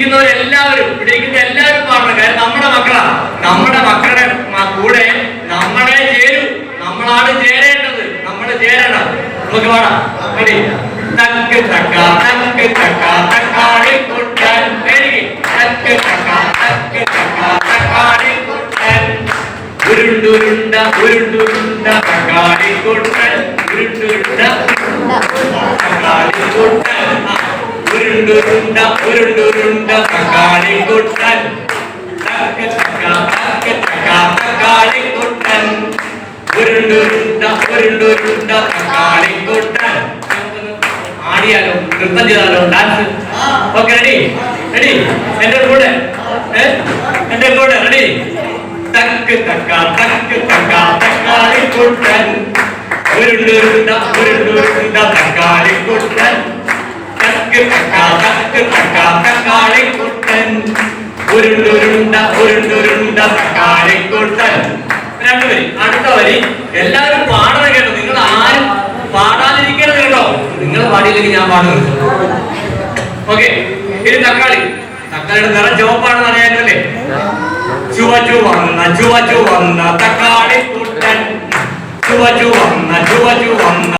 ഇരിക്കുന്നവരെല്ലാവരും ഇവിടെ ഇരിക്കുന്ന എല്ലാവരും പാടണം. കാര്യം നമ്മുടെ മക്കളാണ്. നമ്മുടെ മക്കളുടെ കൂടെ നമ്മളെ ചേരൂ. നമ്മളാണ് ചേരേണ്ടത്. നമ്മളെ ചേരണം. നമുക്ക് പാടാം. ഉരുണ്ടുരുണ്ട ഉരുണ്ടുരുണ്ട ഉരുണ്ടുരുണ്ട ഉരുണ്ടുരുണ്ട ഉരുണ്ടുരുണ്ട തക്കാളി തക്ക തക്ക് തക്ക തക്ക തക്കാളി കുട്ടൻ ഉരുണ്ടുരുണ്ട ഉരുണ്ടുരുണ്ട ആടിയാലോ നൃത്തം ഡാൻസ് ഓക്കെ റെഡി റെഡി എന്റെ കൂടെ? എന്റെ കൂടെ റെഡി തക്ക് തക്ക തക്ക് തക്ക തക്കാളി കുട്ടൻ ഉരുണ്ടുരുണ്ട ഉരുണ്ടുരുണ്ട തക്കാളി ഉരുണ്ടുരുണ്ട ഉരുണ്ടുരുണ്ട തക്കാളി കുട്ടൻ രണ്ടുപേരും അടുത്ത വരി എല്ലാവരും പാടണം കേട്ടോ. നിങ്ങൾ ആരും പാടാതിരിക്കരുത് കേട്ടോ. നിങ്ങൾ പാടിയില്ലെങ്കിൽ ഞാൻ പാടുന്നത് ഓക്കെ ഇനി തക്കാളി. തക്കാളിയുടെ നിറം ചുവപ്പാണെന്ന് അറിയാമല്ലേ ചുവച്ചു വന്ന ചുവച്ചു വന്ന തക്കാളി കുട്ടൻ ചുവച്ചു വന്ന ചുവച്ചു ചുവന്ന